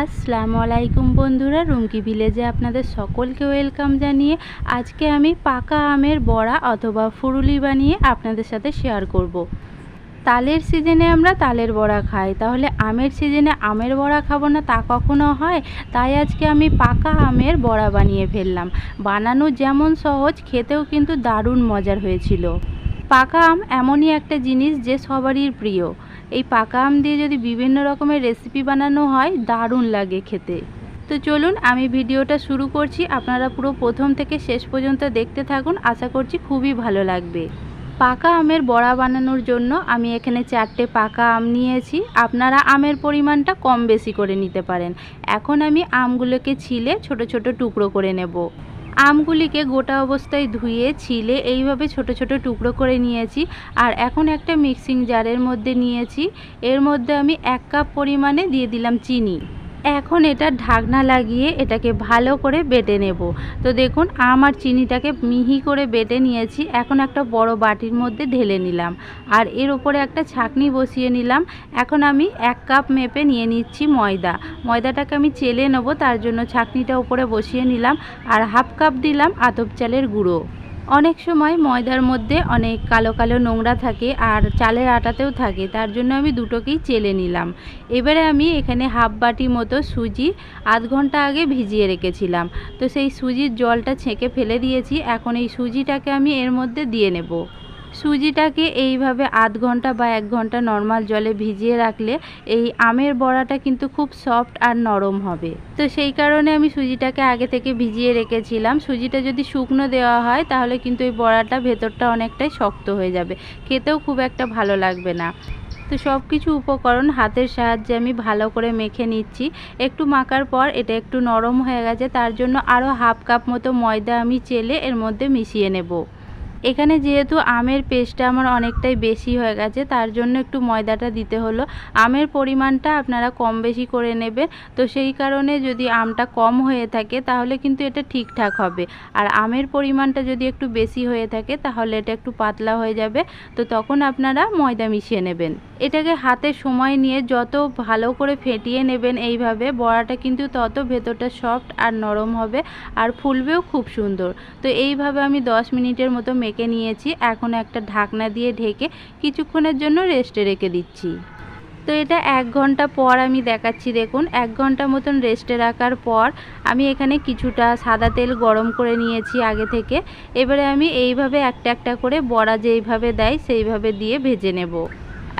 আসসালামু আলাইকুম বন্ধুরা, রুমকি ভিলেজে আপনাদের সকলকে ওয়েলকাম জানিয়ে আজকে আমি পাকা আমের বড়া অথবা ফুরুলি বানিয়ে আপনাদের সাথে শেয়ার করব। তালের সিজনে আমরা তালের বড়া খাই, তাহলে আমের সিজনে আমের বড়া খাব না তা কখনো হয়? তাই আজকে আমি পাকা আমের বড়া বানিয়ে ফেললাম। বানানো যেমন সহজ, খেতেও কিন্তু দারুণ মজার হয়েছিল। পাকা আম এমনই একটা জিনিস যে সবারই প্রিয়। এই পাকা আম দিয়ে যদি বিভিন্ন রকমের রেসিপি বানানো হয়, দারুণ লাগে খেতে। তো চলুন, আমি ভিডিওটা শুরু করছি। আপনারা পুরো প্রথম থেকে শেষ পর্যন্ত দেখতে থাকুন। আশা করছি খুবই ভালো লাগবে। পাকা আমের বড়া বানানোর জন্য আমি এখানে চারটে পাকা আম নিয়েছি। আপনারা আমের পরিমাণটা কম বেশি করে নিতে পারেন। এখন আমি আমগুলোকে ছিলে ছোট ছোট টুকরো করে নেব। আমগুলিকে গোটা অবস্থায় ধুয়ে, ছিলে, এইভাবে ছোট ছোট টুকরো করে নিয়েছি। আর এখন একটা মিক্সিং জারের মধ্যে নিয়েছি। এর মধ্যে আমি এক কাপ পরিমাণে দিয়ে দিলাম চিনি। এখন এটা ঢাকনা লাগিয়ে এটাকে ভালো করে বেটে নেব। তো দেখুন আমার চিনিটাকে মিহি করে বেটে নিয়েছি। এখন একটা বড় বাটির মধ্যে ঢেলে নিলাম। আর এর উপরে একটা ছাকনি বসিয়ে নিলাম। এখন আমি এক কাপ মেপে নিয়ে নিচ্ছি ময়দা। ময়দাটাকে আমি চেলে নেব, তার জন্য ছাকনিটা উপরে বসিয়ে নিলাম। আর হাফ কাপ দিলাম আতপ চালের গুঁড়ো। অনেক সময় ময়দার মধ্যে অনেক কালো কালো নোংরা থাকে আর চালের আটাতেও থাকে, তার জন্য আমি দুটোকেই চেলে নিলাম। এবারে আমি এখানে হাফ বাটি মতো সুজি আধ ঘণ্টা আগে ভিজিয়ে রেখেছিলাম। তো সেই সুজির জলটা ছেঁকে ফেলে দিয়েছি, এখন এই সুজিটাকে আমি এর মধ্যে দিয়ে নেব। সুজিটাকে এইভাবে আধ ঘণ্টা বা এক ঘণ্টা নর্মাল জলে ভিজিয়ে রাখলে এই আমের বড়াটা কিন্তু খুব সফট আর নরম হবে। তো সেই কারণে আমি সুজিটাকে আগে থেকে ভিজিয়ে রেখেছিলাম। সুজিটা যদি শুকনো দেওয়া হয়, তাহলে কিন্তু এই বড়াটা ভেতরটা অনেকটাই শক্ত হয়ে যাবে। খেতেও খুব একটা ভালো লাগবে না। তো সব কিছু উপকরণ হাতের সাহায্যে আমি ভালো করে মেখে নিচ্ছি। একটু মাখার পর এটা একটু নরম হয়ে গেছে, তার জন্য আরও হাফ কাপ মতো ময়দা আমি চেলে এর মধ্যে মিশিয়ে নেব। এখানে যেহেতু আমের পেস্টটা আমার অনেকটাই বেশি হয়ে গেছে, তার জন্য একটু ময়দাটা দিতে হলো। আমের পরিমাণটা আপনারা কম বেশি করে নেবেন, তো সেই কারণে যদি আমটা কম হয়ে থাকে তাহলে কিন্তু এটা ঠিকঠাক হবে। আর আমের পরিমাণটা যদি একটু বেশি হয়ে থাকে তাহলে এটা একটু পাতলা হয়ে যাবে, তো তখন আপনারা ময়দা মিশিয়ে নেবেন। এটাকে হাতে সময় নিয়ে যত ভালো করে ফেটিয়ে নেবেন এইভাবে, বড়াটা কিন্তু তত ভেতরটা সফট আর নরম হবে আর ফুলবেও খুব সুন্দর। তো এইভাবে আমি 10 মিনিটের মতো মেখে নিয়েছি। এখন একটা ঢাকনা দিয়ে ঢেকে কিছুক্ষণের জন্য রেস্টে রেখে দিচ্ছি। তো এটা এক ঘণ্টা পর আমি দেখাচ্ছি, দেখুন। এক ঘণ্টা মতন রেস্টে রাখার পর আমি এখানে কিছুটা সাদা তেল গরম করে নিয়েছি আগে থেকে। এবারে আমি এইভাবে একটা একটা করে বড়া যেইভাবে দেয় সেইভাবে দিয়ে ভেজে নেব।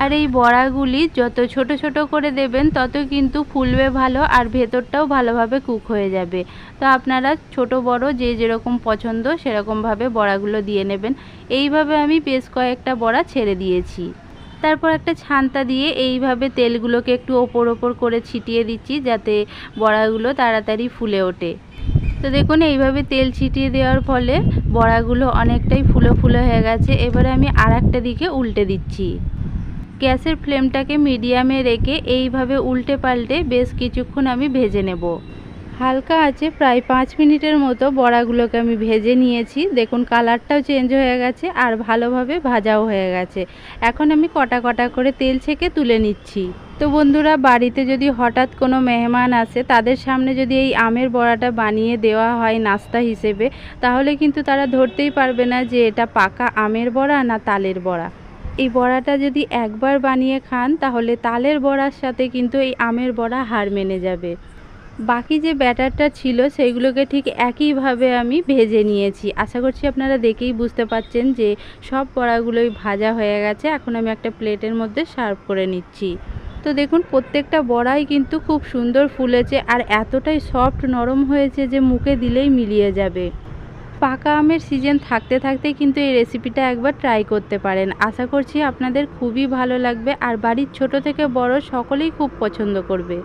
আর এই বড়াগুলি যত ছোট ছোট করে দেবেন, তত কিন্তু ফুলবে ভালো আর ভেতরটাও ভালোভাবে কুক হয়ে যাবে। তো আপনারা ছোট বড় যে যেরকম পছন্দ সেরকমভাবে বড়াগুলো দিয়ে নেবেন। এইভাবে আমি বেশ কয়েকটা বড়া ছেড়ে দিয়েছি। তারপর একটা ছান্তা দিয়ে এইভাবে তেলগুলোকে একটু ওপর ওপর করে ছিটিয়ে দিচ্ছি যাতে বড়াগুলো তাড়াতাড়ি ফুলে ওঠে। তো দেখুন, এইভাবে তেল ছিটিয়ে দেওয়ার ফলে বড়াগুলো অনেকটাই ফুলো ফুলো হয়ে গেছে। এবারে আমি আর দিকে উল্টে দিচ্ছি। গ্যাসের ফ্লেমটাকে মিডিয়ামে রেখে এইভাবে উল্টে পাল্টে বেশ কিছুক্ষণ আমি ভেজে নেব। হালকা আছে, প্রায় পাঁচ মিনিটের মতো বড়াগুলোকে আমি ভেজে নিয়েছি। দেখুন, কালারটাও চেঞ্জ হয়ে গেছে আর ভালোভাবে ভাজাও হয়ে গেছে। এখন আমি কটা কটা করে তেল ছেঁকে তুলে নিচ্ছি। তো বন্ধুরা, বাড়িতে যদি হঠাৎ কোনো মেহমান আসে, তাদের সামনে যদি এই আমের বড়াটা বানিয়ে দেওয়া হয় নাস্তা হিসেবে, তাহলে কিন্তু তারা ধরতেই পারবে না যে এটা পাকা আমের বড়া না তালের বড়া। এই বড়াটা যদি একবার বানিয়ে খান, তাহলে তালের বড়ার সাথে কিন্তু এই আমের বড়া হার মেনে যাবে। বাকি যে ব্যাটারটা ছিল, সেইগুলোকে ঠিক একইভাবে আমি ভেজে নিয়েছি। আশা করছি আপনারা দেখেই বুঝতে পাচ্ছেন যে সব বড়াগুলোই ভাজা হয়ে গেছে। এখন আমি একটা প্লেটের মধ্যে সার্ভ করে নিচ্ছি। তো দেখুন, প্রত্যেকটা বড়াই কিন্তু খুব সুন্দর ফুলেছে আর এতটাই সফট নরম হয়েছে যে মুখে দিলেই মিলিয়ে যাবে। পাকা আমের সিজন থাকতে থাকতে কিন্তু এই রেসিপিটা একবার ট্রাই করতে পারেন। আশা করছি আপনাদের খুবই ভালো লাগবে। আর বাড়ির ছোট থেকে বড় সকলেই খুব পছন্দ করবে।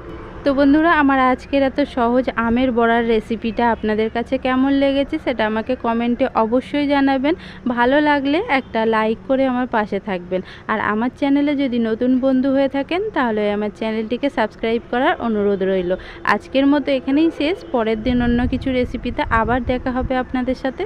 তো বন্ধুরা, আমার আজকের এত সহজ আমের বড়ার রেসিপিটা আপনাদের কাছে কেমন লেগেছে সেটা আমাকে কমেন্টে অবশ্যই জানাবেন। ভালো লাগলে একটা লাইক করে আমার পাশে থাকবেন। আর আমার চ্যানেলে যদি নতুন বন্ধু হয়ে থাকেন, তাহলে আমার চ্যানেলটিকে সাবস্ক্রাইব করার অনুরোধ রইল। আজকের মতো এখানেই শেষ। পরের দিন অন্য কিছু রেসিপিতে আবার দেখা হবে আপনাদের সাথে।